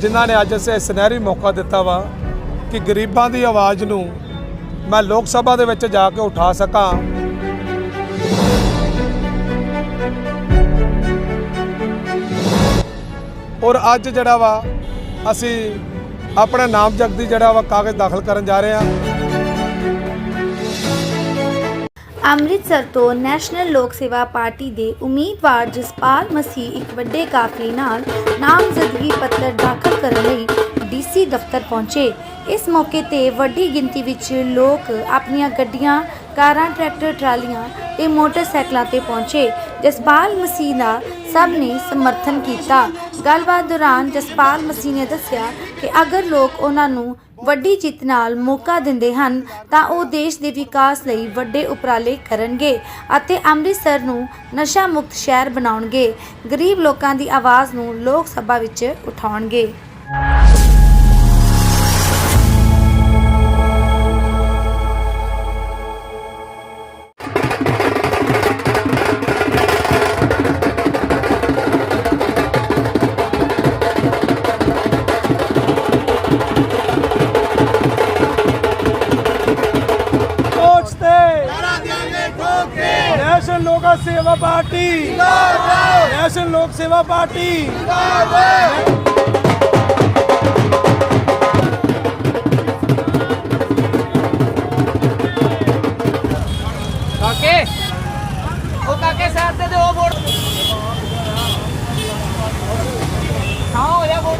ਜਿਨ੍ਹਾਂ ਨੇ ਅੱਜ ਸੇ ਸੁਨਹਿਰੀ ਮੌਕਾ ਦਿੱਤਾ ਵਾ ਕਿ ਗਰੀਬਾਂ ਦੀ ਆਵਾਜ਼ ਨੂੰ ਮੈਂ ਲੋਕ ਸਭਾ ਦੇ ਵਿੱਚ ਜਾ ਕੇ ਉਠਾ ਸਕਾਂ। ਔਰ ਅੱਜ ਜਿਹੜਾ ਵਾ, ਅਸੀਂ ਆਪਣਾ ਨਾਮਜ਼ਦਗੀ ਜਿਹੜਾ ਵਾ ਕਾਗਜ਼ ਦਾਖਲ ਕਰਨ ਜਾ ਰਹੇ ਹਾਂ। ਅੰਮ੍ਰਿਤਸਰ ਤੋਂ ਨੈਸ਼ਨਲ ਲੋਕ ਸੇਵਾ ਪਾਰਟੀ ਦੇ ਉਮੀਦਵਾਰ ਜਸਪਾਲ ਮਸੀਹ ਇੱਕ ਵੱਡੇ ਕਾਫਲੇ ਨਾਲ ਨਾਮਜ਼ਦਗੀ ਪੱਤਰ ਦਾਖਲ ਕਰਨ ਲਈ ਡੀਸੀ ਦਫ਼ਤਰ ਪਹੁੰਚੇ। ਇਸ ਮੌਕੇ ਤੇ ਵੱਡੀ ਗਿਣਤੀ ਵਿੱਚ ਲੋਕ ਆਪਣੀਆਂ ਗੱਡੀਆਂ ਕਾਰਾਂ, ਟਰੈਕਟਰ, ਟਰਾਲੀਆਂ ਤੇ ਮੋਟਰਸਾਈਕਲਾਂ ਤੇ ਪਹੁੰਚੇ। ਜਸਪਾਲ ਮਸੀਹ ਦਾ ਸਭ ਨੇ ਸਮਰਥਨ ਕੀਤਾ। ਗੱਲਬਾਤ ਦੌਰਾਨ ਜਸਪਾਲ ਮਸੀਹ ਨੇ ਦੱਸਿਆ ਕਿ ਅਗਰ ਲੋਕ ਉਹਨਾਂ ਨੂੰ ਵੱਡੀ ਜਿੱਤ ਨਾਲ ਮੌਕਾ ਦਿੰਦੇ ਹਨ, ਤਾਂ ਉਹ ਦੇਸ਼ ਦੇ ਵਿਕਾਸ ਲਈ ਵੱਡੇ ਉਪਰਾਲੇ ਕਰਨਗੇ ਅਤੇ ਅੰਮ੍ਰਿਤਸਰ ਨੂੰ ਨਸ਼ਾ ਮੁਕਤ ਸ਼ਹਿਰ ਬਣਾਉਣਗੇ। ਗਰੀਬ ਲੋਕਾਂ ਦੀ ਆਵਾਜ਼ ਨੂੰ ਲੋਕ ਸਭਾ ਵਿੱਚ ਉਠਾਉਣਗੇ। ਸੇਵਾ ਪਾਰਟੀ। ਕਾਕੇ। ਉਹ ਕਾਕੇ ਤੇ ਤੇ ਉਹ ਵੋਟ। ਹਾਂ ਹੋ ਜਾ ਵੋਟ।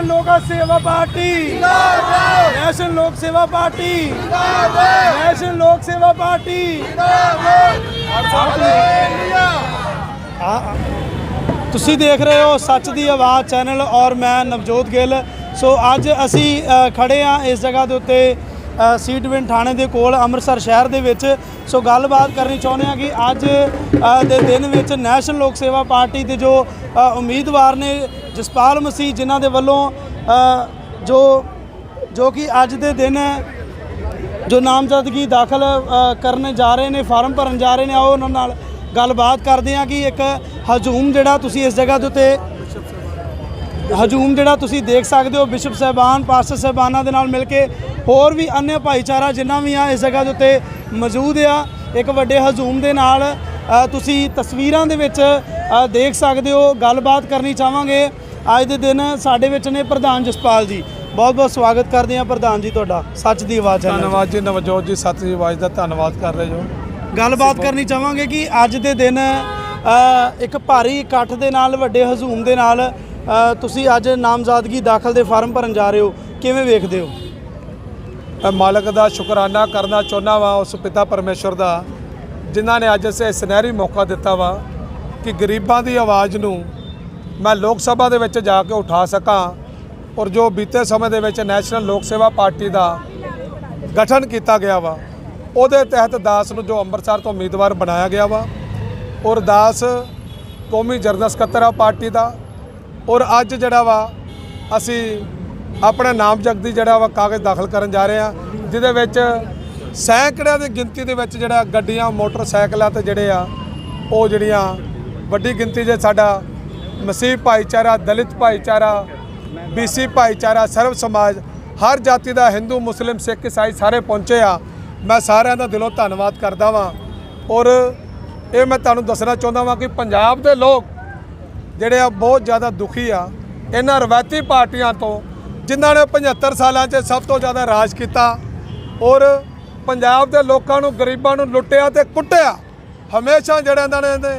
ਨੈਸ਼ਨਲ ਲੋਕ ਸੇਵਾ ਪਾਰਟੀ। ਜਿੰਦਾਬਾਦ ਨੈਸ਼ਨਲ ਲੋਕ ਸੇਵਾ ਪਾਰਟੀ। ਜਿੰਦਾਬਾਦ ਨੈਸ਼ਨਲ ਲੋਕ ਤੁਸੀਂ ਦੇਖ ਰਹੇ ਹੋ ਸੱਚ ਦੀ ਆਵਾਜ਼ ਚੈਨਲ ਔਰ ਮੈਂ ਨਵਜੋਤ ਗਿੱਲ। ਸੋ ਅੱਜ ਅਸੀਂ ਖੜੇ ਆ ਇਸ ਜਗ੍ਹਾ ਦੇ ਉੱਤੇ ਅ, ਥਾਣੇ ਦੇ ਕੋਲ ਅੰਮ੍ਰਿਤਸਰ ਸ਼ਹਿਰ ਦੇ ਵਿੱਚ। ਸੋ ਗੱਲਬਾਤ ਕਰਨੀ ਚਾਹੁੰਦੇ ਆ ਕਿ ਅੱਜ ਦੇ ਦਿਨ ਵਿੱਚ ਨੈਸ਼ਨਲ ਲੋਕ ਸੇਵਾ ਪਾਰਟੀ ਦੇ ਜੋ ਉਮੀਦਵਾਰ ਨੇ ਜਸਪਾਲ ਮਸੀਹ ਜਿਨ੍ਹਾਂ ਦੇ ਵੱਲੋਂ ਜੋ ਜੋ ਕਿ ਅੱਜ ਦੇ ਦਿਨ ਜੋ ਨਾਮਜ਼ਦਗੀ ਦਾਖਲ ਕਰਨ ਜਾ ਰਹੇ ਨੇ, ਫਾਰਮ ਭਰਨ ਜਾ ਰਹੇ ਨੇ, ਆਓ ਉਹਨਾਂ ਨਾਲ ਗੱਲਬਾਤ ਕਰਦੇ ਹਾਂ ਕਿ ਇੱਕ ਹਜੂਮ ਜਿਹੜਾ ਤੁਸੀਂ ਇਸ ਜਗ੍ਹਾ ਦੇ ਉੱਤੇ ਹਜੂਮ ਜਿਹੜਾ ਤੁਸੀਂ ਦੇਖ ਸਕਦੇ ਹੋ, ਬਿਸ਼ਪ ਸਾਹਿਬਾਨ, ਪਾਸਟਰ ਸਾਹਿਬਾਨਾਂ ਦੇ ਨਾਲ ਮਿਲ ਕੇ ਹੋਰ ਵੀ ਅਨਿਆ ਭਾਈਚਾਰਾ ਜਿੰਨਾ ਵੀ ਆ ਇਸ ਜਗ੍ਹਾ ਦੇ ਉੱਤੇ ਮੌਜੂਦ ਆ। ਇੱਕ ਵੱਡੇ ਹਜੂਮ ਦੇ ਨਾਲ ਤੁਸੀਂ ਤਸਵੀਰਾਂ ਦੇ ਵਿੱਚ ਦੇਖ ਸਕਦੇ ਹੋ, ਗੱਲਬਾਤ ਕਰਨੀ ਚਾਹਾਂਗੇ। ਅੱਜ ਦੇ ਦਿਨ ਸਾਡੇ ਵਿੱਚ ਨੇ ਪ੍ਰਧਾਨ ਜਸਪਾਲ ਜੀ। ਬਹੁਤ ਬਹੁਤ ਸਵਾਗਤ ਕਰਦੇ ਹਾਂ ਪ੍ਰਧਾਨ ਜੀ ਤੁਹਾਡਾ। ਸੱਚ ਦੀ ਆਵਾਜ਼ ਹੈ ਧੰਨਵਾਦ ਜੀ ਨਵਜੋਤ ਜੀ ਸਤਿ ਜੀ ਆਵਾਜ਼ ਦਾ ਧੰਨਵਾਦ ਕਰ ਰਹੇ ਜੋ ਗੱਲਬਾਤ ਕਰਨੀ ਚਾਹਾਂਗੇ ਕਿ ਅੱਜ ਦੇ ਦਿਨ ਇੱਕ ਭਾਰੀ ਇਕੱਠ ਦੇ ਨਾਲ ਵੱਡੇ ਹਜੂਮ ਦੇ ਨਾਲ ਤੁਸੀਂ ਅੱਜ ਨਾਮਜ਼ਦਗੀ ਦਾਖਲ ਦੇ ਫਾਰਮ ਭਰਨ ਜਾ ਰਹੇ ਹੋ। ਕਿਵੇਂ ਵੇਖਦੇ ਹੋ? ਮੈਂ ਮਾਲਕ ਦਾ ਸ਼ੁਕਰਾਨਾ ਕਰਨਾ ਚਾਹੁੰਦਾ ਵਾਂ ਉਸ ਪਿਤਾ ਪਰਮੇਸ਼ਵਰ ਦਾ ਜਿਨ੍ਹਾਂ ਨੇ ਅੱਜ ਸੇ ਸੁਨਹਿਰੀ ਮੌਕਾ ਦਿੱਤਾ ਵਾ ਕਿ ਗਰੀਬਾਂ ਦੀ ਆਵਾਜ਼ ਨੂੰ ਮੈਂ ਲੋਕ ਸਭਾ ਦੇ ਵਿੱਚ ਜਾ ਕੇ ਉਠਾ ਸਕਾਂ ਔਰ ਜੋ ਬੀਤੇ ਸਮੇਂ ਦੇ ਵਿੱਚ ਨੈਸ਼ਨਲ ਲੋਕ ਸੇਵਾ ਪਾਰਟੀ ਦਾ ਗਠਨ ਕੀਤਾ ਗਿਆ ਵਾ, ਉਹਦੇ ਤਹਿਤ ਦਾਸ ਨੂੰ ਜੋ ਅੰਮ੍ਰਿਤਸਰ ਤੋਂ ਉਮੀਦਵਾਰ ਬਣਾਇਆ ਗਿਆ ਵਾ ਔਰ ਦਾਸ ਕੌਮੀ ਜਰਨਲ ਸਕੱਤਰ ਆ ਪਾਰਟੀ ਦਾ ਔਰ ਅੱਜ ਜਿਹੜਾ ਵਾ, ਅਸੀਂ ਆਪਣਾ ਨਾਮਜ਼ਦਗੀ ਜਿਹੜਾ ਵਾ ਕਾਗਜ਼ ਦਾਖਲ ਕਰਨ ਜਾ ਰਹੇ ਆ ਜਿਹਦੇ ਵਿੱਚ ਸੈਂਕੜਿਆਂ ਦੀ ਗਿਣਤੀ ਦੇ ਵਿੱਚ ਜਿਹੜਾ ਗੱਡੀਆਂ, ਮੋਟਰਸਾਈਕਲਾਂ ਤੇ ਜਿਹੜੇ ਆ, ਉਹ ਜਿਹੜੀਆਂ ਵੱਡੀ ਗਿਣਤੀ 'ਚ ਸਾਡਾ ਮਸੀਹ ਭਾਈਚਾਰਾ, ਦਲਿਤ ਭਾਈਚਾਰਾ, ਬੀਸੀ ਭਾਈਚਾਰਾ, ਸਰਵ ਸਮਾਜ, ਹਰ ਜਾਤੀ ਦਾ ਹਿੰਦੂ, ਮੁਸਲਿਮ, ਸਿੱਖ, ਈਸਾਈ ਸਾਰੇ ਪਹੁੰਚੇ ਆ। ਮੈਂ ਸਾਰਿਆਂ ਦਾ ਦਿਲੋਂ ਧੰਨਵਾਦ ਕਰਦਾ ਵਾਂ। ਔਰ ਇਹ ਮੈਂ ਤੁਹਾਨੂੰ ਦੱਸਣਾ ਚਾਹੁੰਦਾ ਵਾਂ ਕਿ ਪੰਜਾਬ ਦੇ ਲੋਕ ਜਿਹੜੇ ਆ ਬਹੁਤ ਜ਼ਿਆਦਾ ਦੁਖੀ ਆ। ਇਹਨਾਂ ਰਵਾਇਤੀ ਪਾਰਟੀਆਂ ਤੋਂ ਜਿਨ੍ਹਾਂ ਨੇ 75 ਸਾਲਾਂ 'ਚ ਸਭ ਤੋਂ ਜ਼ਿਆਦਾ ਰਾਜ ਕੀਤਾ ਔਰ ਪੰਜਾਬ ਦੇ ਲੋਕਾਂ ਨੂੰ, ਗਰੀਬਾਂ ਨੂੰ ਲੁੱਟਿਆ ਤੇ ਕੁੱਟਿਆ। ਹਮੇਸ਼ਾ ਜਿਹੜੇ ਇਹਨਾਂ ਨੇ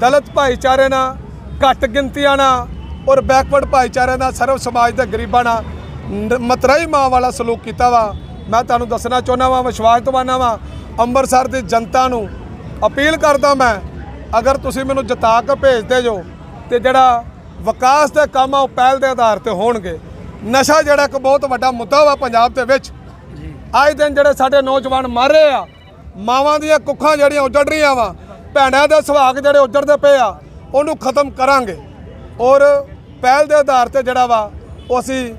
ਦਲਿਤ ਭਾਈਚਾਰੇ ਨਾਲ ਘੱਟ ਗਿਣਤੀਆਂ ਨਾਲ ਔਰ ਬੈਕਵਰਡ ਭਾਈਚਾਰੇ ਨਾਲ ਸਰਵ ਸਮਾਜ ਦੇ ਗਰੀਬਾਂ ਨਾਲ ਮਤਰਾਈ ਮਾਂ ਵਾਲਾ ਸਲੂਕ ਕੀਤਾ ਵਾ। ਮੈਂ ਤੁਹਾਨੂੰ ਦੱਸਣਾ ਚਾਹੁੰਦਾ ਵਾਂ ਵਿਸ਼ਵਾਸ ਦਵਾਨਾ ਵਾਂ ਅੰਮ੍ਰਿਤਸਰ ਦੀ ਜਨਤਾ ਨੂੰ ਅਪੀਲ ਕਰਦਾ ਮੈਂ ਅਗਰ ਤੁਸੀਂ ਮੈਨੂੰ ਜਿਤਾ ਕੇ ਭੇਜਦੇ ਜੋ ਤੇ ਜਿਹੜਾ ਵਿਕਾਸ ਦੇ ਕੰਮ ਆ ਉਹ ਪਹਿਲ ਦੇ ਆਧਾਰ ਤੇ ਹੋਣਗੇ। ਨਸ਼ਾ ਜਿਹੜਾ ਇੱਕ ਬਹੁਤ ਵੱਡਾ ਮੁੱਦਾ ਵਾ ਪੰਜਾਬ ਦੇ ਵਿੱਚ। ਅੱਜ ਦਿਨ ਜਿਹੜੇ ਸਾਡੇ ਨੌਜਵਾਨ ਮਰ ਰਹੇ ਆ ਮਾਵਾਂ ਦੀਆਂ ਕੁੱਖਾਂ ਜਿਹੜੀਆਂ ਉੱਜੜ ਰਹੀਆਂ ਵਾ ਭੈਣਾਂ ਦੇ ਸੁਹਾਗ ਜਿਹੜੇ ਉੱਜੜਦੇ ਪਏ ਆ ਉਹਨੂੰ ਖਤਮ ਕਰਾਂਗੇ। ਔਰ ਪਹਿਲ ਦੇ ਆਧਾਰ ਤੇ ਜਿਹੜਾ ਵਾ, ਉਹ ਅਸੀਂ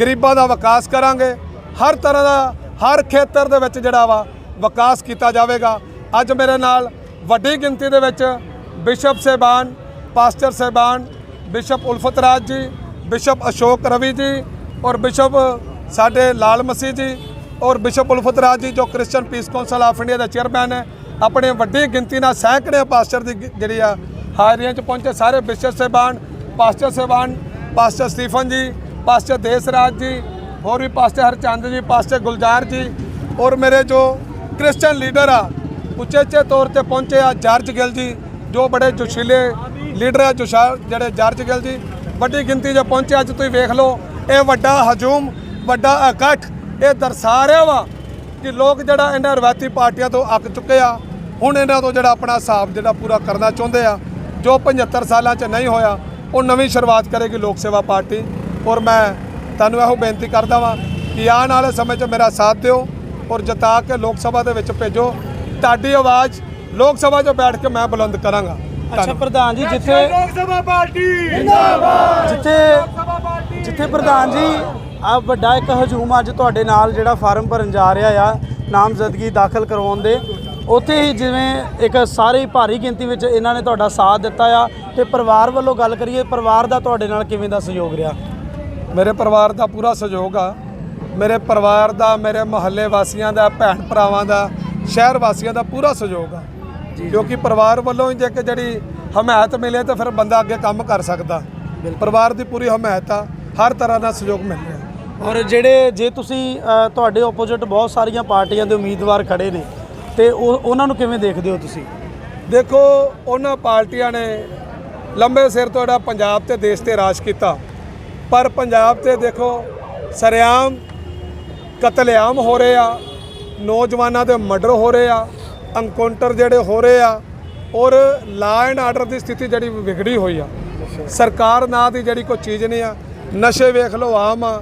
ਗਰੀਬਾਂ ਦਾ ਵਿਕਾਸ ਕਰਾਂਗੇ। ਹਰ ਤਰ੍ਹਾਂ ਦਾ, ਹਰ ਖੇਤਰ ਦੇ ਵਿੱਚ ਜਿਹੜਾ ਵਾ, ਵਿਕਾਸ ਕੀਤਾ ਜਾਵੇਗਾ। ਅੱਜ ਮੇਰੇ ਨਾਲ ਵੱਡੀ ਗਿਣਤੀ ਦੇ ਵਿੱਚ ਬਿਸ਼ਪ ਸਹਿਬਾਨ, ਪਾਸਟਰ ਸਹਿਬਾਨ, ਬਿਸ਼ਪ ਉਲਫਤ ਰਾਜ ਜੀ, ਬਿਸ਼ਪ ਅਸ਼ੋਕ ਰਵੀ ਜੀ ਔਰ ਬਿਸ਼ਪ ਸਾਡੇ ਲਾਲ ਮਸੀਹ ਜੀ ਔਰ ਬਿਸ਼ਪ ਉਲਫਤ ਰਾਜ ਜੀ, ਜੋ Christian peace council of India the chairman ਹੈ ਆਪਣੇ ਵੱਡੀ ਗਿਣਤੀ ਨਾਲ ਸੈਂਕੜੇ ਪਾਸਟਰ ਦੀ ਗਿ- ਜਿਹੜੀ ਆ ਹਾਜ਼ਰੀਆਂ 'ਚ ਪਹੁੰਚੇ ਸਾਰੇ ਬਿਸ਼ਪ ਸਹਿਬਾਨ, ਪਾਸਟਰ ਸਹਿਬਾਨ, pastor Stephen ji, pastor Desraj ji, ਹੋਰ ਵੀ ਪਾਸਟਰ ਹਰਚੰਦ ਜੀ, ਪਾਸਟਰ ਗੁਲਜ਼ਾਰ ਜੀ, ਔਰ ਮੇਰੇ ਜੋ ਕ੍ਰਿਸਚੀਅਨ ਲੀਡਰ ਆ, ਉਚੇਚੇ ਤੌਰ ਤੇ ਪਹੁੰਚੇ ਆ ਜਾਰਜ ਗਿੱਲ ਜੀ, ਜੋ ਬੜੇ ਜੋਸ਼ੀਲੇ ਲੀਡਰ ਆ ਜੋਸ਼ਾ ਜਿਹੜੇ ਜਾਰਜ ਗਿੱਲ ਜੀ, ਵੱਡੀ ਗਿਣਤੀ 'ਚ ਪਹੁੰਚੇ ਅੱਜ ਤੁਸੀਂ ਵੇਖ ਲਓ, ਇਹ ਵੱਡਾ ਹਜੂਮ, ਵੱਡਾ ਇਕੱਠ, ਇਹ ਦਰਸਾ ਰਿਹਾ ਵਾ ਕਿ ਲੋਕ ਜਿਹੜਾ ਇਹਨਾਂ ਰਵਾਇਤੀ ਪਾਰਟੀਆਂ ਤੋਂ ਅੱਕ ਚੁੱਕੇ ਆ, ਹੁਣ ਇਹਨਾਂ ਤੋਂ ਜਿਹੜਾ ਆਪਣਾ ਹਿਸਾਬ ਜਿਹੜਾ ਪੂਰਾ ਕਰਨਾ ਚਾਹੁੰਦੇ ਆ ਜੋ 75 ਸਾਲਾਂ 'ਚ ਨਹੀਂ ਹੋਇਆ ਉਹ ਨਵੀਂ ਸ਼ੁਰੂਆਤ ਕਰੇਗੀ ਲੋਕ ਸੇਵਾ ਪਾਰਟੀ। ਔਰ ਮੈਂ ਤੁਹਾਨੂੰ ਇਹੋ ਬੇਨਤੀ ਕਰਦਾ ਵਾਂ ਕਿ ਆਉਣ ਵਾਲੇ ਸਮੇਂ 'ਚ ਮੇਰਾ ਸਾਥ ਦਿਓ ਔਰ ਜਿਤਾ ਕੇ ਲੋਕ ਸਭਾ ਦੇ ਵਿੱਚ ਭੇਜੋ। ਤੁਹਾਡੀ ਆਵਾਜ਼ ਲੋਕ ਸਭਾ 'ਚ ਬੈਠ ਕੇ ਮੈਂ ਬੁਲੰਦ ਕਰਾਂਗਾ। ਅੱਛਾ ਪ੍ਰਧਾਨ ਜੀ ਜਿੱਥੇ ਲੋਕ ਸਭਾ ਪਾਰਟੀ! ਜਿੱਥੇ ਜਿੱਥੇ ਪ੍ਰਧਾਨ ਜੀ ਆ ਵੱਡਾ ਇੱਕ ਹਜੂਮ ਅੱਜ ਤੁਹਾਡੇ ਨਾਲ ਜਿਹੜਾ ਫਾਰਮ ਭਰਨ ਜਾ ਰਿਹਾ ਆ ਨਾਮਜ਼ਦਗੀ ਦਾਖਲ ਕਰਵਾਉਣ ਦੇ। ਉੱਥੇ ਹੀ ਜਿਵੇਂ ਇੱਕ ਸਾਰੇ ਭਾਰੀ ਗਿਣਤੀ ਵਿੱਚ ਇਹਨਾਂ ਨੇ ਤੁਹਾਡਾ ਸਾਥ ਦਿੱਤਾ ਆ ਤੇ ਪਰਿਵਾਰ ਵੱਲੋਂ ਗੱਲ ਕਰੀਏ ਪਰਿਵਾਰ ਦਾ ਤੁਹਾਡੇ ਨਾਲ ਕਿਵੇਂ ਦਾ ਸਹਿਯੋਗ ਰਿਹਾ? ਮੇਰੇ ਪਰਿਵਾਰ ਦਾ ਪੂਰਾ ਸਹਿਯੋਗ ਆ। ਮੇਰੇ ਪਰਿਵਾਰ ਦਾ ਮੇਰੇ ਮੁਹੱਲੇ ਵਾਸੀਆਂ ਦਾ ਭੈਣ ਭਰਾਵਾਂ ਦਾ ਸ਼ਹਿਰ ਵਾਸੀਆਂ ਦਾ ਪੂਰਾ ਸਹਿਯੋਗ ਆ। ਕਿਉਂਕਿ ਪਰਿਵਾਰ ਵੱਲੋਂ ਹੀ ਜੇ ਕਿ ਜਿਹੜੀ ਹਮਾਇਤ ਮਿਲੇ ਤਾਂ ਫਿਰ ਬੰਦਾ ਅੱਗੇ ਕੰਮ ਕਰ ਸਕਦਾ। ਪਰਿਵਾਰ ਦੀ ਪੂਰੀ ਹਮਾਇਤ ਆ ਹਰ ਤਰ੍ਹਾਂ ਦਾ ਸਹਿਯੋਗ ਮਿਲ ਰਿਹਾ। ਔਰ ਜਿਹੜੇ ਜੇ ਤੁਸੀਂ ਤੁਹਾਡੇ ਆਪੋਜ਼ਿਟ ਬਹੁਤ ਸਾਰੀਆਂ ਪਾਰਟੀਆਂ ਦੇ ਉਮੀਦਵਾਰ ਖੜੇ ਨੇ ਤੇ ਉਹ ਉਹਨਾਂ ਨੂੰ ਕਿਵੇਂ ਦੇਖਦੇ ਹੋ ਤੁਸੀਂ? ਦੇਖੋ, ਉਹਨਾਂ ਪਾਰਟੀਆਂ ਨੇ ਲੰਬੇ ਸਿਰ ਤੋਂ ਜਿਹੜਾ ਪੰਜਾਬ ਤੇ ਦੇਸ਼ ਤੇ ਰਾਜ ਕੀਤਾ। ਪਰ ਪੰਜਾਬ ਤੇ ਦੇਖੋ, ਸਰਿਆਮ ਕਤਲੇਆਮ ਹੋ ਰਹੇ ਆ, ਨੌਜਵਾਨਾਂ ਦੇ ਮਰਡਰ ਹੋ ਰਹੇ ਆ ਅਨਕਾਊਂਟਰ ਜਿਹੜੇ ਹੋ ਰਹੇ ਆ, ਔਰ ਲਾ ਐਂਡ ਆਰਡਰ ਦੀ ਸਥਿਤੀ ਜਿਹੜੀ ਵਿਗੜੀ ਹੋਈ ਆ। ਸਰਕਾਰ ਨਾਂ ਦੀ ਜਿਹੜੀ ਕੋਈ ਚੀਜ਼ ਨਹੀਂ ਆ, ਨਸ਼ੇ ਵੇਖ ਲਓ ਆਮ ਆ,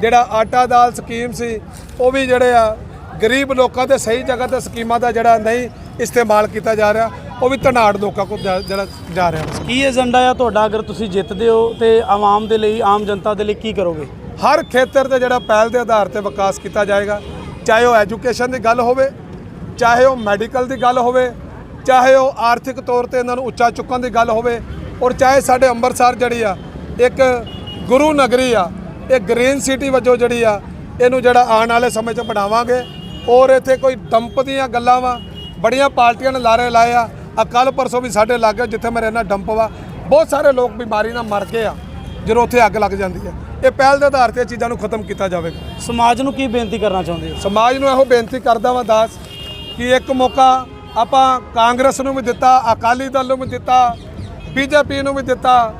ਜਿਹੜਾ ਆਟਾ ਦਾਲ ਸਕੀਮ ਸੀ, ਉਹ ਵੀ ਜਿਹੜੇ ਆ ਗਰੀਬ ਲੋਕਾਂ ਦੇ ਸਹੀ ਜਗ੍ਹਾ ਤੇ ਸਕੀਮਾਂ ਦਾ ਜਿਹੜਾ ਨਹੀਂ ਇਸਤੇਮਾਲ ਕੀਤਾ ਜਾ ਰਿਹਾ ਉਹ ਵੀ ਧਨਾੜ ਲੋਕਾਂ ਕੋਲ ਜਾ- ਜਿਹੜਾ ਜਾ ਰਿਹਾ। ਕੀ ਏਜੰਡਾ ਆ ਤੁਹਾਡਾ ਅਗਰ ਤੁਸੀਂ ਜਿੱਤਦੇ ਹੋ ਤੇ ਆਵਾਮ ਦੇ ਲਈ ਆਮ ਜਨਤਾ ਦੇ ਲਈ ਕੀ ਕਰੋਗੇ? ਹਰ ਖੇਤਰ ਤੇ ਜਿਹੜਾ ਪਹਿਲ ਦੇ ਆਧਾਰ ਤੇ ਵਿਕਾਸ ਕੀਤਾ ਜਾਏਗਾ ਚਾਹੇ ਉਹ ਐਜੂਕੇਸ਼ਨ ਦੀ ਗੱਲ ਹੋਵੇ ਚਾਹੇ ਉਹ ਮੈਡੀਕਲ ਦੀ ਗੱਲ ਹੋਵੇ ਚਾਹੇ ਉਹ ਆਰਥਿਕ ਤੌਰ ਤੇ ਇਹਨਾਂ ਨੂੰ ਉੱਚਾ ਚੁੱਕਣ ਦੀ ਗੱਲ ਹੋਵੇ ਔਰ ਚਾਹੇ ਸਾਡੇ ਅੰਮ੍ਰਿਤਸਰ ਜਿਹੜੀ ਆ ਇੱਕ ਗੁਰੂ ਨਗਰੀ ਆ ਇਹ ਗ੍ਰੀਨ ਸਿਟੀ ਵਜੋਂ ਜਿਹੜੀ ਆ ਇਹਨੂੰ ਜਿਹੜਾ ਆਉਣ ਵਾਲੇ ਸਮੇਂ 'ਚ ਬਣਾਵਾਂਗੇ। ਔਰ ਇੱਥੇ ਕੋਈ ਡੰਪ ਦੀਆਂ ਗੱਲਾਂ ਵਾ? ਬੜੀਆਂ ਪਾਰਟੀਆਂ ਨੇ ਲਾਰੇ ਲਾਏ ਆ। ਆ ਕੱਲ ਪਰਸੋਂ ਵੀ ਸਾਡੇ ਲਾਗੇ ਜਿੱਥੇ ਮੈਂ ਰਹਿਣਾ ਡੰਪ ਵਾ। ਬਹੁਤ ਸਾਰੇ ਲੋਕ ਬਿਮਾਰੀ ਨਾਲ ਮਰ ਗਏ ਆ ਜਦੋਂ ਉੱਥੇ ਅੱਗ ਲੱਗ ਜਾਂਦੀ ਹੈ ਇਹ ਪਹਿਲ ਦੇ ਆਧਾਰ ਤੇ ਚੀਜ਼ਾਂ ਨੂੰ ਖਤਮ ਕੀਤਾ ਜਾਵੇਗਾ। ਸਮਾਜ ਨੂੰ ਕੀ ਬੇਨਤੀ ਕਰਨਾ ਚਾਹੁੰਦੇ ਹੋ? ਸਮਾਜ ਨੂੰ ਇਹੋ ਬੇਨਤੀ ਕਰਦਾ ਵਾਂ ਦਾਸ ਕਿ ਇੱਕ ਮੌਕਾ ਆਪਾਂ ਕਾਂਗਰਸ ਨੂੰ ਵੀ ਦਿੱਤਾ ਅਕਾਲੀ ਦਲ ਨੂੰ ਵੀ ਦਿੱਤਾ ਬੀਜੇਪੀ ਨੂੰ ਵੀ ਦਿੱਤਾ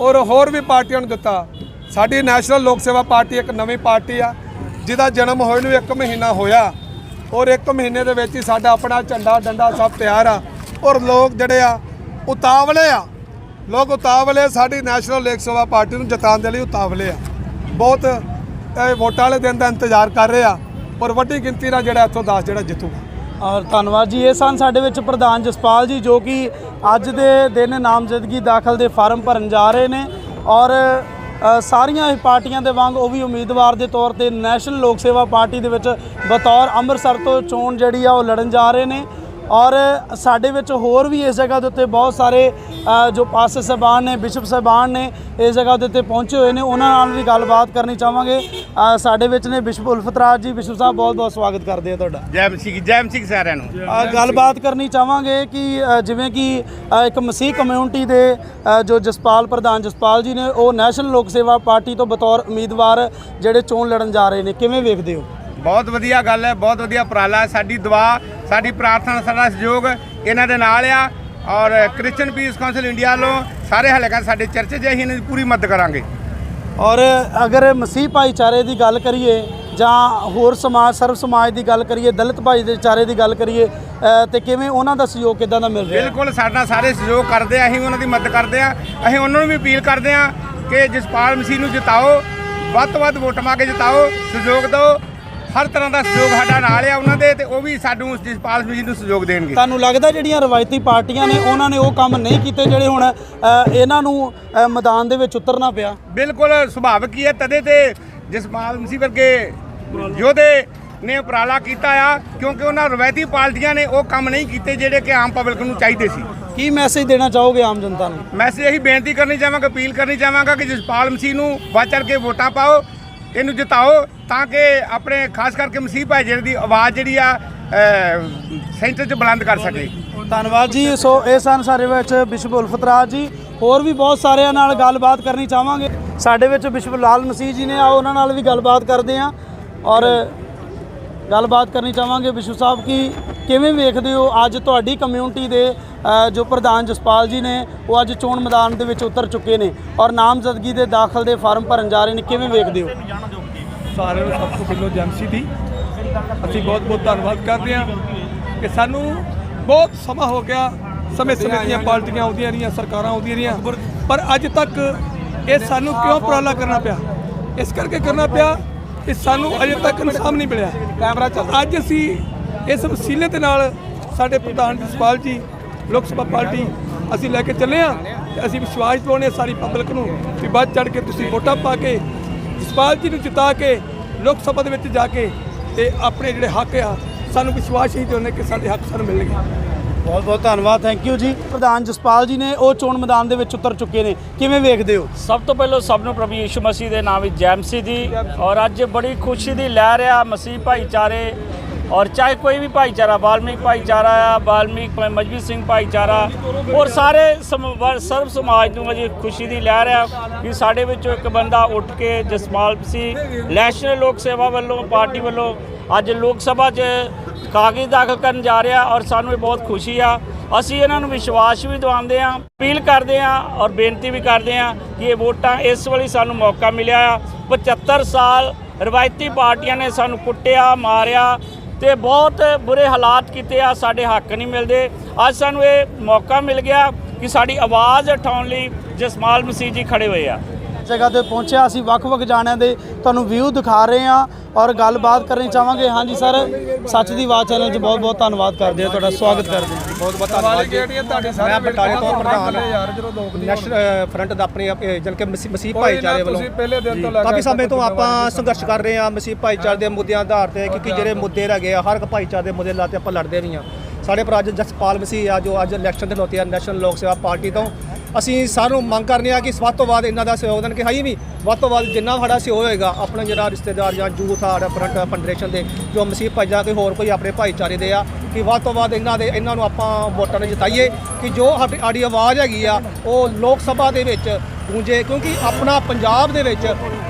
ਔਰ ਹੋਰ ਵੀ ਪਾਰਟੀਆਂ ਨੂੰ ਦਿੱਤਾ। ਸਾਡੀ ਨੈਸ਼ਨਲ ਲੋਕ ਸੇਵਾ ਪਾਰਟੀ ਇੱਕ ਨਵੀਂ ਪਾਰਟੀ ਆ। ਜਿਹਦਾ ਜਨਮ ਹੋਏ ਨੂੰ ਇੱਕ ਮਹੀਨਾ ਹੋਇਆ ਔਰ ਇੱਕ ਮਹੀਨੇ ਦੇ ਵਿੱਚ ਹੀ ਸਾਡਾ ਆਪਣਾ ਝੰਡਾ ਡੰਡਾ ਸਭ ਤਿਆਰ ਆ ਔਰ ਲੋਕ ਜਿਹੜੇ ਆ ਉਤਾਵਲੇ ਆ। ਲੋਕ ਉਤਾਵਲੇ, ਸਾਡੀ ਨੈਸ਼ਨਲ ਲੋਕ ਸੇਵਾ ਪਾਰਟੀ ਨੂੰ ਜਿਤਾਉਣ ਦੇ ਲਈ ਉਤਾਵਲੇ ਆ। ਬਹੁਤ ਵੋਟਾਂ ਵਾਲੇ ਦਿਨ ਦਾ ਇੰਤਜ਼ਾਰ ਕਰ ਰਹੇ ਆ ਔਰ ਵੱਡੀ ਗਿਣਤੀ ਨਾਲ ਜਿਹੜਾ ਇੱਥੋਂ ਦਾਸ ਜਿਹੜਾ ਜਿੱਤੂਗਾ। ਔਰ ਧੰਨਵਾਦ ਜੀ, ਇਹ ਸਨ ਸਾਡੇ ਵਿੱਚ ਪ੍ਰਧਾਨ ਜਸਪਾਲ ਜੀ, ਜੋ ਕਿ ਅੱਜ ਦੇ ਦਿਨ ਨਾਮਜ਼ਦਗੀ ਦਾਖਲ ਦੇ ਫਾਰਮ ਭਰਨ ਜਾ ਰਹੇ ਨੇ ਔਰ ਸਾਰੀਆਂ ਹੀ ਪਾਰਟੀਆਂ ਦੇ ਵਾਂਗ ਉਹ ਵੀ ਉਮੀਦਵਾਰ ਦੇ ਤੌਰ ਤੇ ਨੈਸ਼ਨਲ ਲੋਕ ਸੇਵਾ ਪਾਰਟੀ ਦੇ ਵਿੱਚ ਬਤੌਰ ਅੰਮ੍ਰਿਤਸਰ ਤੋਂ ਚੋਣ ਜਿਹੜੀ ਆ ਉਹ ਲੜਨ ਜਾ ਰਹੇ ਨੇ। ਔਰ ਸਾਡੇ ਵਿੱਚ ਹੋਰ ਵੀ ਇਸ ਜਗ੍ਹਾ ਦੇ ਉੱਤੇ ਬਹੁਤ ਸਾਰੇ ਜੋ ਪਾਸਟਰ ਸਾਹਿਬਾਨ ਨੇ ਬਿਸ਼ਪ ਸਾਹਿਬਾਨ ਨੇ ਇਸ ਜਗ੍ਹਾ ਦੇ ਉੱਤੇ ਪਹੁੰਚੇ ਹੋਏ ਨੇ ਉਹਨਾਂ ਨਾਲ ਵੀ ਗੱਲਬਾਤ ਕਰਨੀ ਚਾਹਾਂਗੇ। ਸਾਡੇ ਵਿੱਚ ਨੇ ਬਿਸ਼ਪ ਉਲਫਤ ਰਾਜ ਜੀ ਬਿਸ਼ਪ ਸਾਹਿਬ ਬਹੁਤ ਬਹੁਤ ਸਵਾਗਤ ਕਰਦੇ ਆ ਤੁਹਾਡਾ। ਜੈ ਮਸੀਹ ਜੈ ਮਸੀਹ ਸਾਰਿਆਂ ਨੂੰ। ਗੱਲਬਾਤ ਕਰਨੀ ਚਾਹਾਂਗੇ ਕਿ ਜਿਵੇਂ ਕਿ ਇੱਕ ਮਸੀਹ ਕਮਿਊਨਿਟੀ ਦੇ ਜੋ ਜਸਪਾਲ ਪ੍ਰਧਾਨ ਜਸਪਾਲ ਜੀ ਨੇ ਉਹ ਨੈਸ਼ਨਲ ਲੋਕ ਸੇਵਾ ਪਾਰਟੀ ਤੋਂ ਬਤੌਰ ਉਮੀਦਵਾਰ ਜਿਹੜੇ ਚੋਣ ਲੜਨ ਜਾ ਰਹੇ ਨੇ ਕਿਵੇਂ ਵੇਖਦੇ ਹੋ? ਬਹੁਤ ਵਧੀਆ ਗੱਲ ਹੈ ਬਹੁਤ ਵਧੀਆ ਉਪਰਾਲਾ ਹੈ। ਸਾਡੀ ਦੁਆ ਸਾਡੀ ਪ੍ਰਾਰਥਨਾ ਸਾਡਾ ਸਹਿਯੋਗ ਇਹਨਾਂ ਦੇ ਨਾਲ ਆ ਔਰ ਕ੍ਰਿਸਚੀਅਨ ਪੀਸ ਕਾਉਂਸਲ ਇੰਡੀਆ ਵੱਲੋਂ ਸਾਰੇ ਹਲਕਾ ਸਾਡੇ ਚਰਚ 'ਚ ਅਸੀਂ ਇਹਨਾਂ ਦੀ ਪੂਰੀ ਮਦਦ ਕਰਾਂਗੇ ਔਰ ਅਗਰ ਮਸੀਹ ਭਾਈਚਾਰੇ ਦੀ ਗੱਲ ਕਰੀਏ ਜਾਂ ਹੋਰ ਸਮਾਜ ਸਰਵ ਸਮਾਜ ਦੀ ਗੱਲ ਕਰੀਏ ਦਲਿਤ ਭਾਈਚਾਰੇ ਦੀ ਗੱਲ ਕਰੀਏ ਤੇ ਕਿਵੇਂ ਉਹਨਾਂ ਦਾ ਸਹਿਯੋਗ ਕਿਦਾਂ ਦਾ ਮਿਲ ਰਿਹਾ? ਬਿਲਕੁਲ ਸਾਡਾ ਸਾਰੇ ਸਹਿਯੋਗ ਕਰਦੇ ਆ ਅਸੀਂ ਉਹਨਾਂ ਦੀ ਮਦਦ ਕਰਦੇ ਆ ਅਸੀਂ ਉਹਨਾਂ ਨੂੰ ਵੀ ਅਪੀਲ ਕਰਦੇ ਆ ਕਿ ਜਸਪਾਲ ਮਸੀਹ ਨੂੰ ਜਿਤਾਓ ਵੱਧ ਤੋਂ ਵੱਧ ਵੋਟ ਪਾ ਕੇ ਜਿਤਾਓ ਸਹਿਯੋਗ ਦਿਓ ਹਰ ਤਰ੍ਹਾਂ ਦਾ ਸਹਿਯੋਗ ਸਾਡਾ ਨਾਲ ਆ ਉਹਨਾਂ ਦੇ ਤੇ ਉਹ ਵੀ ਸਾਨੂੰ ਜਸਪਾਲ ਮਸੀਹ ਨੂੰ ਸਹਿਯੋਗ ਦੇਣਗੇ। ਤੁਹਾਨੂੰ ਲੱਗਦਾ ਜਿਹੜੀਆਂ ਰਵਾਇਤੀ ਪਾਰਟੀਆਂ ਨੇ ਉਹਨਾਂ ਨੇ ਉਹ ਕੰਮ ਨਹੀਂ ਕੀਤੇ ਜਿਹੜੇ ਹੁਣ ਇਹਨਾਂ ਨੂੰ ਮੈਦਾਨ ਦੇ ਵਿੱਚ ਉਤਰਨਾ ਪਿਆ? ਬਿਲਕੁਲ ਸੁਭਾਵਿਕ ਹੀ ਹੈ। ਤਦੇ ਤੇ ਜਸਪਾਲ ਮਸੀਹ ਵਰਗੇ ਯੋਧੇ ਨੇ ਉਪਰਾਲਾ ਕੀਤਾ ਆ ਕਿਉਂਕਿ ਉਹਨਾਂ ਰਵਾਇਤੀ ਪਾਰਟੀਆਂ ਨੇ ਉਹ ਕੰਮ ਨਹੀਂ ਕੀਤੇ ਜਿਹੜੇ ਕਿ ਆਮ ਪਬਲਿਕ ਨੂੰ ਚਾਹੀਦੇ ਸੀ। ਕੀ ਮੈਸੇਜ ਦੇਣਾ ਚਾਹੋਗੇ ਆਮ ਜਨਤਾ ਨੂੰ? ਮੈਸੇਜ ਇਹੀ ਬੇਨਤੀ ਕਰਨੀ ਚਾਹਾਂਗਾ ਅਪੀਲ ਕਰਨੀ ਚਾਹਾਂਗਾ ਕਿ ਜਸਪਾਲ ਮਸੀਹ ਨੂੰ ਵੱਧ ਚੜ ਕੇ ਵੋਟਾਂ ਪਾਓ। ਇਹਨੂੰ ਜਿਤਾਓ ਤਾਂ ਕਿ ਆਪਣੇ ਖਾਸ ਕਰਕੇ ਮਸੀਹ ਭਾਈਚਾਰੇ ਦੀ ਆਵਾਜ਼ ਜਿਹੜੀ ਆ ਸੈਂਟਰ 'ਚ ਬੁਲੰਦ ਕਰ ਸਕੇ। ਧੰਨਵਾਦ ਜੀ। ਸੋ ਇਹ ਸਨ ਸਾਡੇ ਵਿੱਚ ਵਿਸ਼ਵ ਉਲਫਤ ਰਾਜ ਜੀ, ਹੋਰ ਵੀ ਬਹੁਤ ਸਾਰਿਆਂ ਨਾਲ ਗੱਲਬਾਤ ਕਰਨੀ ਚਾਹਾਂਗੇ। ਸਾਡੇ ਵਿੱਚ ਵਿਸ਼ਵ ਲਾਲ ਮਸੀਹ ਜੀ ਨੇ ਆ ਉਹਨਾਂ ਨਾਲ ਵੀ ਗੱਲਬਾਤ ਕਰਦੇ ਹਾਂ। ਔਰ ਗੱਲਬਾਤ ਕਰਨੀ ਚਾਹਾਂਗੇ ਵਿਸ਼ਵ ਸਾਹਿਬ ਕਿ ਕਿਵੇਂ ਵੇਖਦੇ ਹੋ ਅੱਜ ਤੁਹਾਡੀ ਕਮਿਊਨਿਟੀ ਦੇ ਜੋ ਪ੍ਰਧਾਨ ਜਸਪਾਲ ਜੀ ਨੇ ਉਹ ਅੱਜ ਚੋਣ ਮੈਦਾਨ ਦੇ ਵਿੱਚ ਉਤਰ ਚੁੱਕੇ ਨੇ ਔਰ ਨਾਮਜ਼ਦਗੀ ਦੇ ਦਾਖਲ ਦੇ ਫਾਰਮ ਭਰਨ ਜਾ ਰਹੇ ਨੇ ਕਿਵੇਂ ਵੇਖਦੇ ਹੋ? ਸਾਰਿਆਂ ਨੂੰ ਸਭ ਤੋਂ ਪਹਿਲਾਂ ਏਜੰਸੀ ਦੀ ਅਸੀਂ ਬਹੁਤ ਬਹੁਤ ਧੰਨਵਾਦ ਕਰਦੇ ਹਾਂ ਕਿ ਸਾਨੂੰ ਬਹੁਤ ਸਮਾਂ ਹੋ ਗਿਆ ਸਮੇਂ ਸਮੇਂ ਦੀਆਂ ਪਾਰਟੀਆਂ ਆਉਂਦੀਆਂ ਰਹੀਆਂ ਸਰਕਾਰਾਂ ਆਉਂਦੀਆਂ ਰਹੀਆਂ ਪਰ ਅੱਜ ਤੱਕ ਇਹ ਸਾਨੂੰ ਕਿਉਂ ਉਪਰਾਲਾ ਕਰਨਾ ਪਿਆ? ਇਸ ਕਰਕੇ ਕਰਨਾ ਪਿਆ ਕਿ ਸਾਨੂੰ ਅਜੇ ਤੱਕ ਇਨਸਾਫ ਨਹੀਂ ਮਿਲਿਆ। ਕੈਮਰਾ ਚੱਲ ਅੱਜ ਅਸੀਂ ਇਸ ਵਸੀਲੇ ਦੇ ਨਾਲ ਸਾਡੇ ਪ੍ਰਧਾਨ ਜਸਪਾਲ ਜੀ ਲੋਕ ਸਭਾ ਪਾਰਟੀ ਅਸੀਂ ਲੈ ਕੇ ਚੱਲੇ ਹਾਂ ਤੇ ਅਸੀਂ ਵਿਸ਼ਵਾਸ ਦਿਵਾਉਂਦੇ ਹਾਂ ਸਾਰੀ ਪਬਲਿਕ ਨੂੰ ਵੀ ਵੱਧ ਚੜ ਕੇ ਤੁਸੀਂ ਵੋਟਾਂ ਪਾ ਕੇ ਜਸਪਾਲ ਜੀ ਨੂੰ ਜਿਤਾ ਕੇ ਲੋਕ ਸਭਾ ਦੇ ਵਿੱਚ ਜਾ ਕੇ ਤੇ ਆਪਣੇ ਜਿਹੜੇ ਹੱਕ ਆ ਸਾਨੂੰ ਵਿਸ਼ਵਾਸ ਹੀ ਦਿਵਾਉਂਦੇ ਕਿ ਸਾਡੇ ਹੱਕ ਸਾਨੂੰ ਮਿਲਣਗੇ। ਬਹੁਤ ਬਹੁਤ ਧੰਨਵਾਦ ਥੈਂਕ ਯੂ ਜੀ। ਪ੍ਰਧਾਨ ਜਸਪਾਲ ਜੀ ਨੇ ਉਹ ਚੋਣ ਮੈਦਾਨ ਦੇ ਵਿੱਚ ਉਤਰ ਚੁੱਕੇ ਨੇ। ਕਿਵੇਂ ਵੇਖਦੇ ਹੋ? ਸਭ ਤੋਂ ਪਹਿਲਾਂ ਸਭ ਨੂੰ ਪ੍ਰਭੂ ਯੀਸ਼ੂ ਮਸੀਹ ਦੇ ਨਾਮ ਵਿੱਚ ਜੈ ਮਸੀਹ ਦੀ ਔਰ ਅੱਜ ਬੜੀ ਖੁਸ਼ੀ ਦੀ ਲਹਿਰ ਆ ਮਸੀਹ ਭਾਈਚਾਰੇ ਔਰ ਚਾਹੇ ਕੋਈ ਵੀ ਭਾਈਚਾਰਾ ਵਾਲਮੀਕ ਭਾਈਚਾਰਾ ਆ ਵਾਲਮੀਕ ਮਜਬੀ ਸਿੰਘ ਭਾਈਚਾਰਾ, ਔਰ ਸਾਰੇ ਸਰਬ ਸਮਾਜ ਨੂੰ ਅਜੇ ਖੁਸ਼ੀ ਦੀ ਲਹਿਰ ਆ ਕਿ ਸਾਡੇ ਵਿੱਚੋਂ ਇੱਕ ਬੰਦਾ ਉੱਠ ਕੇ ਜਸਮਾਲ ਸੀ, ਨੈਸ਼ਨਲ ਲੋਕ ਸੇਵਾ ਵੱਲੋਂ, ਪਾਰਟੀ ਵੱਲੋਂ ਅੱਜ ਲੋਕ ਸਭਾ 'ਚ ਕਾਗਜ਼ ਦਾਖਲ ਕਰਨ ਜਾ ਰਿਹਾ ਔਰ ਸਾਨੂੰ ਇਹ ਬਹੁਤ ਖੁਸ਼ੀ ਆ। ਅਸੀਂ ਇਹਨਾਂ ਨੂੰ ਵਿਸ਼ਵਾਸ ਵੀ ਦਿਵਾਉਂਦੇ ਆ ਅਪੀਲ ਕਰਦੇ ਆ ਔਰ ਬੇਨਤੀ ਵੀ ਕਰਦੇ ਆ ਕਿ ਇਹ ਵੋਟਾਂ ਇਸ ਵਾਰੀ ਸਾਨੂੰ ਮੌਕਾ ਮਿਲਿਆ ਆ। 75 ਸਾਲ ਰਵਾਇਤੀ ਪਾਰਟੀਆਂ ਨੇ ਸਾਨੂੰ ਕੁੱਟਿਆ, ਮਾਰਿਆ ਤੇ ਬਹੁਤ ਬੁਰੇ ਹਾਲਾਤ ਕੀਤੇ ਆ, ਸਾਡੇ ਹੱਕ ਨਹੀਂ ਮਿਲਦੇ। ਅੱਜ ਸਾਨੂੰ ਇਹ ਮੌਕਾ ਮਿਲ ਗਿਆ ਕਿ ਸਾਡੀ ਆਵਾਜ਼ ਉਠਾਉਣ ਲਈ ਜਸਮਾਲ ਮਸੀਹ ਜੀ ਖੜੇ ਹੋਏ ਆ। ਜਗ੍ਹਾ ਤੇ ਪਹੁੰਚਿਆ। ਅਸੀਂ ਵੱਖ-ਵੱਖ ਜਾਣਿਆਂ ਦੇ ਤੁਹਾਨੂੰ ਵਿਊ ਦਿਖਾ ਰਹੇ ਹਾਂ ਔਰ ਗੱਲਬਾਤ ਕਰਨੀ ਚਾਹਾਂਗੇ। ਹਾਂਜੀ ਸਰ ਸੱਚ ਦੀ ਆਵਾਜ਼ ਚੈਨਲ 'ਚ ਬਹੁਤ-ਬਹੁਤ ਧੰਨਵਾਦ ਕਰਦੇ ਹਾਂ। ਤੁਹਾਡਾ ਸਵਾਗਤ ਕਰਦੇ ਹਾਂ। ਬਹੁਤ ਬਹੁਤ ਧੰਨਵਾਦ ਜੀ। ਮੈਂ ਬਟਾਲੇ ਤੋਂ ਪ੍ਰਧਾਨ ਨੈਸ਼ਨਲ ਫਰੰਟ ਦਾ ਆਪਣੀ ਜਨ ਕੇ ਮਸੀਹ ਭਾਈਚਾਰੇ ਵੱਲੋਂ। ਪਹਿਲੇ ਦਿਨ ਤੋਂ ਕਾਫੀ ਸਮੇਂ ਤੋਂ ਆਪਾਂ ਸੰਘਰਸ਼ ਕਰ ਰਹੇ ਹਾਂ ਮਸੀਹ ਭਾਈਚਾਰੇ ਦੇ ਮੁੱਦਿਆਂ ਆਧਾਰ ਤੇ ਕਿਉਂਕਿ ਜਿਹੜੇ ਮੁੱਦੇ ਹੈਗੇ ਆ ਹਰ ਇੱਕ ਭਾਈਚਾਰੇ ਦੇ ਮੁੱਦੇ ਲਾਤੇ ਆਪਾਂ ਲੜਦੇ ਵੀ ਹਾਂ। ਸਾਡੇ ਭਰਾ ਜਸਪਾਲ ਮਸੀਹ ਆ ਜੋ ਅੱਜ ਇਲੈਕਸ਼ਨ ਦੇ ਲੋਤੇ ਆ ਨੈਸ਼ਨਲ ਲੋਕ ਸੇਵਾ ਪਾਰਟੀ ਤੋਂ ਅਸੀਂ ਸਾਰਿਆਂ ਨੂੰ ਮੰਗ ਕਰਨੇ ਆ ਕਿ ਵੱਧ ਤੋਂ ਵੱਧ ਇਹਨਾਂ ਦਾ ਸਹਿਯੋਗ ਦੇਣ, ਕਿ ਹਾਈ ਵੀ ਵੱਧ ਤੋਂ ਵੱਧ ਜਿੰਨਾ ਸਾਡਾ ਸਹਿਯੋਗ ਹੋਏਗਾ, ਆਪਣਾ ਜਿਹੜਾ ਰਿਸ਼ਤੇਦਾਰ ਜਾਂ ਯੂਥ ਆ ਫਰੰਟ ਫੈਡਰੇਸ਼ਨ ਦੇ ਜੋ ਮਸੀਹ ਜਾਂ ਕੋਈ ਹੋਰ ਕੋਈ ਆਪਣੇ ਭਾਈਚਾਰੇ ਦੇ ਆ, ਕਿ ਵੱਧ ਤੋਂ ਵੱਧ ਇਹਨਾਂ ਦੇ, ਇਹਨਾਂ ਨੂੰ ਆਪਾਂ ਵੋਟਾਂ ਨੇ ਜਿਤਾਈਏ, ਕਿ ਜੋ ਸਾਡੀ ਸਾਡੀ ਆਵਾਜ਼ ਹੈਗੀ ਆ, ਉਹ ਲੋਕ ਸਭਾ ਦੇ ਵਿੱਚ ਗੂੰਜੇ ਕਿਉਂਕਿ ਆਪਣਾ ਪੰਜਾਬ ਦੇ ਵਿੱਚ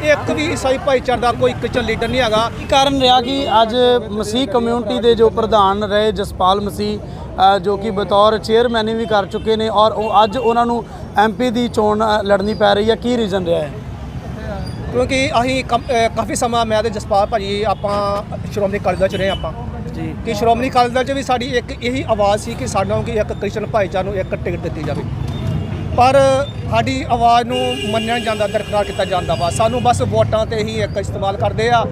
ਇੱਕ ਵੀ ਈਸਾਈ ਭਾਈਚਾਰੇ ਦਾ ਕੋਈ ਕ੍ਰਿਸਚਨ ਲੀਡਰ ਨਹੀਂ ਹੈਗਾ। ਕੀ ਕਾਰਨ ਰਿਹਾ ਕਿ ਅੱਜ ਮਸੀਹ ਕਮਿਊਨਿਟੀ ਦੇ ਜੋ ਪ੍ਰਧਾਨ ਰਹੇ ਜਸਪਾਲ ਮਸੀਹ ਜੋ ਕਿ ਬਤੌਰ ਚੇਅਰਮੈਨ ਵੀ ਕਰ ਚੁੱਕੇ ਨੇ ਔਰ ਉਹ ਅੱਜ ਉਹਨਾਂ ਨੂੰ ਐਮਪੀ ਦੀ ਚੋਣ ਲੜਨੀ ਪੈ ਰਹੀ ਹੈ। ਕੀ ਰੀਜ਼ਨ ਰਿਹਾ ਹੈ? ਕਿਉਂਕਿ ਅਸੀਂ ਕਾਫੀ ਸਮਾਂ ਮੈਂ ਤੇ ਜਸਪਾਲ ਭਾਜੀ ਆਪਾਂ ਸ਼੍ਰੋਮਣੀ ਅਕਾਲੀ ਦਲ ਚ ਰਹੇ ਆਪਾਂ। ਜੀ। ਕਿ ਸ਼੍ਰੋਮਣੀ ਅਕਾਲੀ ਦਲ ਚ ਵੀ ਸਾਡੀ ਇੱਕ ਇਹੀ ਆਵਾਜ਼ ਸੀ ਕਿ ਸਾਡਾ ਕਿ ਇੱਕ ਕ੍ਰਿਸ਼ਨ ਭਾਈਚਾਰ ਨੂੰ ਇੱਕ ਟਿਕਟ ਦਿੱਤੀ ਜਾਵੇ। ਪਰ ਸਾਡੀ ਆਵਾਜ਼ ਨੂੰ ਮੰਨਿਆ ਜਾਂਦਾ ਦਰਕਰਾਰ ਕੀਤਾ ਜਾਂਦਾ ਵਾ। ਸਾਨੂੰ ਬਸ ਵੋਟਾਂ ਤੇ ਹੀ ਇੱਕ ਇਸਤੇਮਾਲ ਕਰਦੇ ਆ।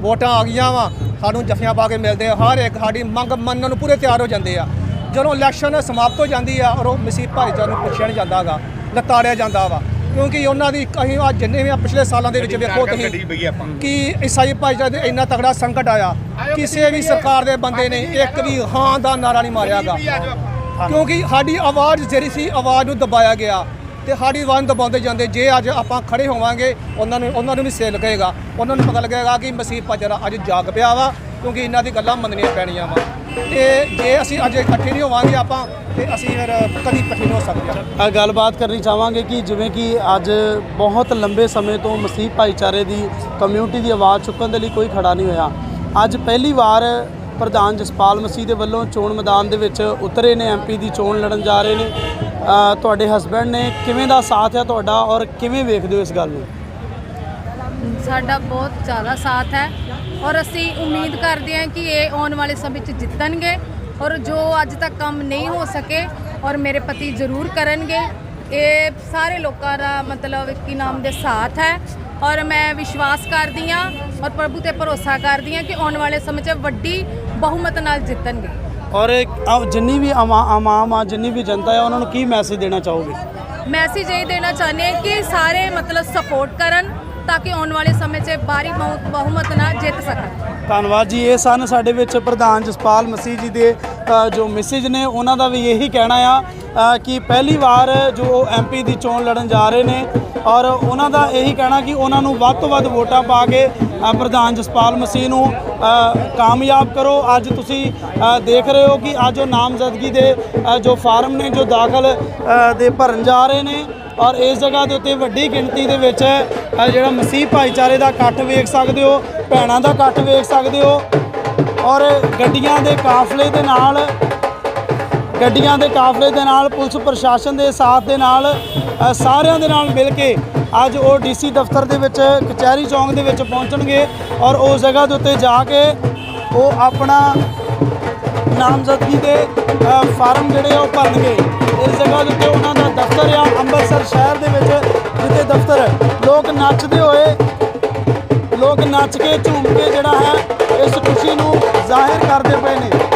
ਵੋਟਾਂ ਆ ਗਈਆਂ ਵਾ ਸਾਨੂੰ ਜਫੀਆਂ ਪਾ ਕੇ ਮਿਲਦੇ ਆ। ਹਰ ਇੱਕ ਸਾਡੀ ਮੰਗ ਮੰਨਣ ਨੂੰ ਪੂਰੇ ਤਿਆਰ ਹੋ ਜਾਂਦੇ ਆ। ਜਦੋਂ ਇਲੈਕਸ਼ਨ ਸਮਾਪਤ ਹੋ ਜਾਂਦੀ ਆ ਔਰ ਉਹ ਮਸੀਹ ਭਾਈਚਾਰੇ ਨੂੰ ਪੁੱਛਿਆ ਨਹੀਂ ਜਾਂਦਾਗਾ ਲਤਾੜਿਆ ਜਾਂਦਾ ਵਾ। ਕਿਉਂਕਿ ਉਹਨਾਂ ਦੀ ਅਸੀਂ ਆ ਜਿੰਨੇ ਵੀ ਆ ਪਿਛਲੇ ਸਾਲਾਂ ਦੇ ਵਿੱਚ ਵੇਖੋ ਤੁਸੀਂ ਕਿ ਈਸਾਈ ਭਾਈਚਾਰੇ ਦੇ ਇੰਨਾ ਤਗੜਾ ਸੰਕਟ ਆਇਆ। ਕਿਸੇ ਵੀ ਸਰਕਾਰ ਦੇ ਬੰਦੇ ਨੇ ਇੱਕ ਵੀ ਹਾਂ ਦਾ ਨਾਰਾ ਨਹੀਂ ਮਾਰਿਆਗਾ ਕਿਉਂਕਿ ਸਾਡੀ ਆਵਾਜ਼ ਜਿਹੜੀ ਸੀ ਆਵਾਜ਼ ਨੂੰ ਦਬਾਇਆ ਗਿਆ ਤੇ ਸਾਡੀ ਆਵਾਜ਼ ਦਬਾਉਂਦੇ ਜਾਂਦੇ ਜੇ ਅੱਜ ਆਪਾਂ ਖੜੇ ਹੋਵਾਂਗੇ ਉਹਨਾਂ ਨੂੰ ਉਹਨਾਂ ਨੂੰ ਵੀ ਸੇਲ ਲੱਗੇਗਾ ਉਹਨਾਂ ਨੂੰ ਪਤਾ ਲੱਗੇਗਾ ਕਿ ਮਸੀਹ ਭਾਈਚਾਰਾ ਅੱਜ ਜਾਗ ਪਿਆ ਵਾ ਕਿਉਂਕਿ ਇਹਨਾਂ ਦੀ ਗੱਲਾਂ ਮੰਨਣੀਆਂ ਪੈਣੀਆਂ ਵਾ। ਤੇ ਜੇ ਅਸੀਂ ਅੱਜ ਇਕੱਠੇ ਨਹੀਂ ਹੋਵਾਂਗੇ ਆਪਾਂ ਤੇ ਅਸੀਂ ਫਿਰ ਕਦੀ ਇਕੱਠੇ ਨਹੀਂ ਹੋ ਸਕਦੇ। ਅ, ਗੱਲਬਾਤ ਕਰਨੀ ਚਾਹਾਂਗੇ ਕਿ ਜਿਵੇਂ ਕਿ ਅੱਜ ਬਹੁਤ ਲੰਬੇ ਸਮੇਂ ਤੋਂ ਮਸੀਹ ਭਾਈਚਾਰੇ ਦੀ ਕਮਿਊਨਿਟੀ ਦੀ ਆਵਾਜ਼ ਚੁੱਕਣ ਦੇ ਲਈ ਕੋਈ ਖੜਾ ਨਹੀਂ ਹੋਇਆ। ਅੱਜ ਪਹਿਲੀ ਵਾਰ ਪ੍ਰਧਾਨ ਜਸਪਾਲ ਮਸੀਹ ਦੇ ਵੱਲੋਂ ਚੋਣ ਮੈਦਾਨ ਦੇ ਵਿੱਚ ਉਤਰੇ ਨੇ ਐਮਪੀ ਦੀ ਚੋਣ ਲੜਨ ਜਾ ਰਹੇ ਨੇ। ਤੁਹਾਡੇ ਹਸਬੰਡ ਨੇ ਕਿਵੇਂ ਦਾ ਸਾਥ ਹੈ ਤੁਹਾਡਾ ਔਰ ਕਿਵੇਂ ਵੇਖਦੇ ਹੋ ਇਸ ਗੱਲ ਨੂੰ? ਸਾਡਾ ਬਹੁਤ ਜ਼ਿਆਦਾ ਸਾਥ ਹੈ ਔਰ ਅਸੀਂ ਉਮੀਦ ਕਰਦੇ ਹਾਂ ਕਿ ਇਹ ਆਉਣ ਵਾਲੇ ਸਮੇਂ 'ਚ ਜਿੱਤਣਗੇ ਔਰ ਜੋ ਅੱਜ ਤੱਕ ਕੰਮ ਨਹੀਂ ਹੋ ਸਕੇ ਔਰ ਮੇਰੇ ਪਤੀ ਜ਼ਰੂਰ ਕਰਨਗੇ। ਇਹ ਸਾਰੇ ਲੋਕਾਂ ਦਾ ਮਤਲਬ ਕੀ ਨਾਮ ਦੇ ਸਾਥ ਹੈ ਔਰ ਮੈਂ ਵਿਸ਼ਵਾਸ ਕਰਦੀ ਹਾਂ ਔਰ ਪ੍ਰਭੂ ਤੇ ਭਰੋਸਾ ਕਰਦੀ ਹਾਂ ਕਿ ਆਉਣ ਵਾਲੇ ਸਮੇਂ 'ਚ ਵੱਡੀ ਬਹੁਮਤ ਨਾਲ ਜਿੱਤਣਗੇ। ਔਰ ਅ, ਜਿੰਨੀ ਵੀ ਆਵਾ- ਆਵਾਮ ਆ ਜਿੰਨੀ ਵੀ ਜਨਤਾ ਹੈ ਉਹਨਾਂ ਨੂੰ ਕੀ ਮੈਸੇਜ ਦੇਣਾ ਚਾਹੋਗੇ? ਮੈਸੇਜ ਇਹ ਦੇਣਾ ਚਾਹੁੰਦੇ ਹਾਂ ਕਿ ਸਾਰੇ ਮਤਲਬ ਸਪੋਰਟ ਕਰਨ ਤਾਂ ਕਿ ਆਉਣ ਵਾਲੇ ਸਮੇਂ 'ਚ ਬਾਰੀ ਬਹੁ- ਬਹੁਮਤ ਨਾਲ ਜਿੱਤ ਸਕਣ। ਧੰਨਵਾਦ ਜੀ। ਇਹ ਸਨ ਸਾਡੇ ਵਿੱਚ ਪ੍ਰਧਾਨ ਜਸਪਾਲ ਮਸੀਹ ਜੀ ਦੇ ਜੋ ਮੈਸੇਜ ਨੇ ਉਹਨਾਂ ਦਾ ਵੀ ਇਹੀ ਕਹਿਣਾ ਆ ਕਿ ਪਹਿਲੀ ਵਾਰ ਜੋ ਐਮਪੀ ਦੀ ਚੋਣ ਲੜਨ ਜਾ ਰਹੇ ਨੇ ਔਰ ਉਹਨਾਂ ਦਾ ਇਹੀ ਕਹਿਣਾ ਕਿ ਉਹਨਾਂ ਨੂੰ ਵੱਧ ਤੋਂ ਵੱਧ ਵੋਟਾਂ ਪਾ ਕੇ ਪ੍ਰਧਾਨ ਜਸਪਾਲ ਮਸੀਹ ਨੂੰ ਕਾਮਯਾਬ ਕਰੋ। ਅੱਜ ਤੁਸੀਂ ਦੇਖ ਰਹੇ ਹੋ ਕਿ ਅੱਜ ਉਹ ਨਾਮਜ਼ਦਗੀ ਦੇ ਜੋ ਫਾਰਮ ਨੇ, ਜੋ ਦਾਖਲ ਦੇ ਭਰਨ ਜਾ ਰਹੇ ਨੇ ਔਰ ਇਸ ਜਗ੍ਹਾ ਦੇ ਉੱਤੇ ਵੱਡੀ ਗਿਣਤੀ ਦੇ ਵਿੱਚ ਜਿਹੜਾ ਮਸੀਹ ਭਾਈਚਾਰੇ ਦਾ ਇਕੱਠ ਵੇਖ ਸਕਦੇ ਹੋ, ਭੈਣਾਂ ਦਾ ਇਕੱਠ ਵੇਖ ਸਕਦੇ ਹੋ ਔਰ ਗੱਡੀਆਂ ਦੇ ਕਾਫਲੇ ਦੇ ਨਾਲ ਗੱਡੀਆਂ ਦੇ ਕਾਫਲੇ ਦੇ ਨਾਲ, ਪੁਲਿਸ ਪ੍ਰਸ਼ਾਸਨ ਦੇ ਸਾਥ ਦੇ ਨਾਲ ਸਾਰਿਆਂ ਦੇ ਨਾਲ ਮਿਲ ਕੇ ਅੱਜ ਉਹ ਡੀਸੀ ਦਫ਼ਤਰ ਦੇ ਵਿੱਚ, ਕਚਹਿਰੀ ਚੌਂਕ ਦੇ ਵਿੱਚ ਪਹੁੰਚਣਗੇ ਔਰ ਉਸ ਜਗ੍ਹਾ ਦੇ ਉੱਤੇ ਜਾ ਕੇ ਉਹ ਆਪਣਾ ਨਾਮਜ਼ਦਗੀ ਦੇ ਫਾਰਮ ਜਿਹੜੇ ਆ ਉਹ ਭਰਨਗੇ। ਇਸ ਜਗ੍ਹਾ ਦੇ ਉੱਤੇ ਉਹਨਾਂ ਦਾ ਦਫ਼ਤਰ ਆ, ਅੰਮ੍ਰਿਤਸਰ ਸ਼ਹਿਰ ਦੇ ਵਿੱਚ, ਜਿੱਥੇ ਦਫ਼ਤਰ ਲੋਕ ਨੱਚਦੇ ਹੋਏ, ਲੋਕ ਨੱਚ ਕੇ, ਝੂਮ ਕੇ ਜਿਹੜਾ ਹੈ, ਇਸ ਖੁਸ਼ੀ ਨੂੰ ਜ਼ਾਹਿਰ ਕਰਦੇ ਪਏ ਨੇ।